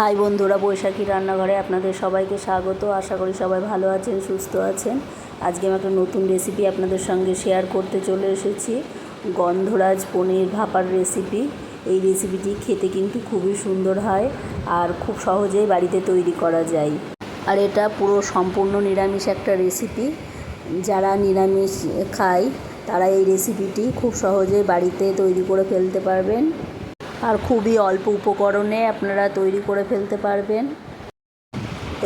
High বন্ধুরা, বৈশাখী রান্নাঘরে আপনাদের সবাইকে স্বাগত। আশা করি সবাই ভালো আছেন, সুস্থ আছেন। আজকে আমি একটা নতুন রেসিপি আপনাদের সঙ্গে শেয়ার করতে চলে এসেছি। গন্ধরাজ পনির ভাপার রেসিপি এই রেসিপিটি খেতে কিন্তু খুবই সুন্দর হয় আর খুব সহজেই বাড়িতে তৈরি করা যায়। আর এটা পুরো সম্পূর্ণ নিরামিষ একটা রেসিপি যারা নিরামিষ খায়, তারা এই রেসিপিটি খুব সহজেই বাড়িতে তৈরি করে ফেলতে পারবেন। আর খুবই অল্প উপকরণে আপনারা তৈরি করে ফেলতে পারবেন।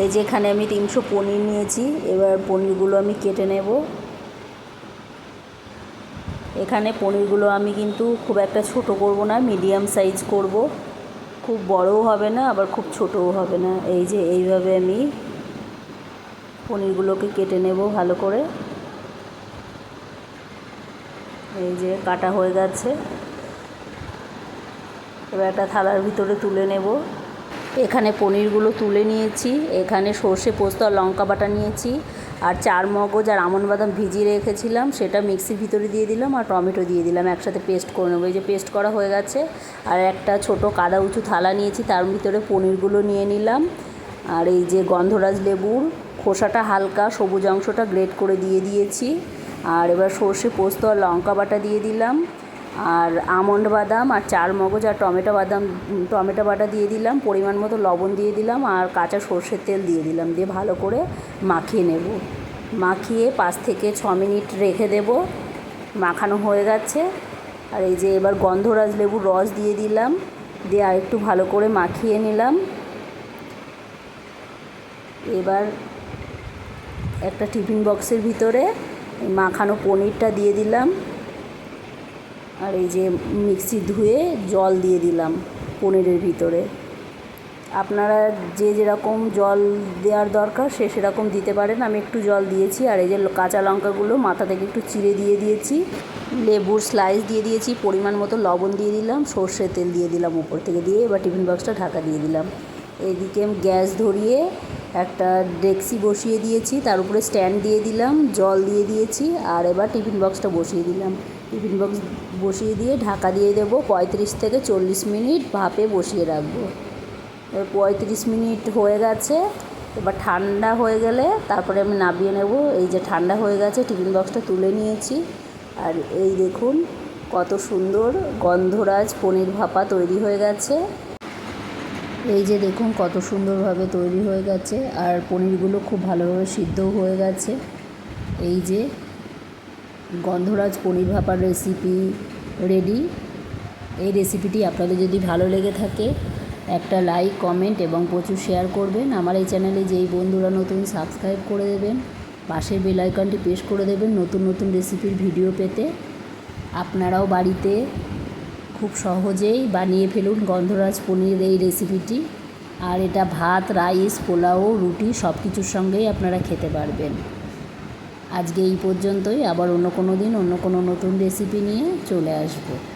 এই যে এখানে আমি তিনশো পনির নিয়েছি, এবার পনিরগুলো আমি কেটে নেব। এখানে পনিরগুলো আমি কিন্তু খুব একটা ছোট করব না, মিডিয়াম সাইজ করব। খুব বড়ও হবে না, আবার খুব ছোটও হবে না। এই যে এইভাবে আমি পনিরগুলোকে কেটে নেব ভালো করে। এই যে কাটা হয়ে গেছে। এবার একটা থালার ভিতরে তুলে নেব। এখানে পনিরগুলো তুলে নিয়েছি, এখানে সর্ষে পোস্ত আর লঙ্কা বাটা নিয়েছি, আর চার মগজ আর আমন বাদাম ভিজিয়ে রেখেছিলাম, সেটা মিক্সির ভিতরে দিয়ে দিলাম আর টমেটো দিয়ে দিলাম, একসাথে পেস্ট করে নেব। এই যে পেস্ট করা হয়ে গেছে, আর একটা ছোট কাদা উঁচু থালা নিয়েছি, তার ভিতরে পনিরগুলো নিয়ে নিলাম। আর এই যে গন্ধরাজ লেবুর খোসাটা হালকা, সবুজ অংশটা গ্রেট করে দিয়ে দিয়েছি। আর এবার সর্ষে পোস্ত আর লঙ্কা বাটা দিয়ে দিলাম। আর আমন্ড বাদাম আর চার মগজ আর টমেটো বাদাম, টমেটো বাটা দিয়ে দিলাম, পরিমাণ মতো লবণ দিয়ে দিলাম আর কাঁচা সর্ষের তেল দিয়ে দিলাম, দিয়ে ভালো করে মাখিয়ে নেব। মাখিয়ে পাঁচ থেকে ছ মিনিট রেখে দেব। মাখানো হয়ে গেছে। আর এই যে এবার গন্ধরাজ লেবুর রস দিয়ে দিলাম, দিয়ে আর একটু ভালো করে মাখিয়ে নিলাম। এবার একটা টিফিন বক্সের ভিতরে মাখানো পনিরটা দিয়ে দিলাম। আর এই যে মিক্সি ধুয়ে জল দিয়ে দিলাম পনিরের ভিতরে। আপনারা যে যেরকম জল দেওয়ার দরকার সে সেরকম দিতে পারেন। আমি একটু জল দিয়েছি আর এই যে কাঁচা লঙ্কাগুলো মাথা থেকে একটু চিড়ে দিয়ে দিয়েছি। লেবুর স্লাইস দিয়ে দিয়েছি, পরিমাণ মতো লবণ দিয়ে দিলাম, সর্ষের তেল দিয়ে দিলাম উপর থেকে দিয়ে, এবার টিফিন বক্সটা ঢাকা দিয়ে দিলাম। এইদিকে গ্যাস ধরিয়ে একটা ডেক্সি বসিয়ে দিয়েছি, তার উপরে স্ট্যান্ড দিয়ে দিলাম, জল দিয়ে দিয়েছি, আর এবার টিফিন বক্সটা বসিয়ে দিলাম। টিফিন বক্স বসিয়ে দিয়ে ঢাকা দিয়ে দেবো, পঁয়ত্রিশ থেকে চল্লিশ মিনিট ভাপে বসিয়ে রাখব। এবার পঁয়ত্রিশ মিনিট হয়ে গেছে, এবার ঠান্ডা হয়ে গেলে তারপরে আমি নামিয়ে নেব। এই যে ঠান্ডা হয়ে গেছে, টিফিন বক্সটা তুলে নিয়েছি। আর এই দেখুন, কত সুন্দর গন্ধরাজ পনির ভাপা তৈরি হয়ে গেছে। এই যে দেখুন কত সুন্দরভাবে তৈরি হয়ে গেছে, আর পনিরগুলো খুব ভালোভাবে সিদ্ধও হয়ে গেছে। এই যে গন্ধরাজ পনির ভাপার রেসিপি রেডি এই রেসিপিটি আপনাদের যদি ভালো লেগে থাকে, একটা লাইক কমেন্ট এবং প্রচুর শেয়ার করবেন। আমার এই চ্যানেলে যেই বন্ধুরা নতুন সাবস্ক্রাইব করে দেবেন, পাশের বেল আইকনটি প্রেস করে দেবেন নতুন নতুন রেসিপির ভিডিও পেতে। আপনারাও বাড়িতে খুব সহজেই বানিয়ে ফেলুন গন্ধরাজ পনির এই রেসিপিটি। আর এটা ভাত, রাইস, পোলাও, রুটি সব কিছুর সঙ্গেই আপনারা খেতে পারবেন। আজকে এই পর্যন্তই। আবার অন্য কোনো দিন, অন্য কোনো নতুন রেসিপি নিয়ে চলে আসব।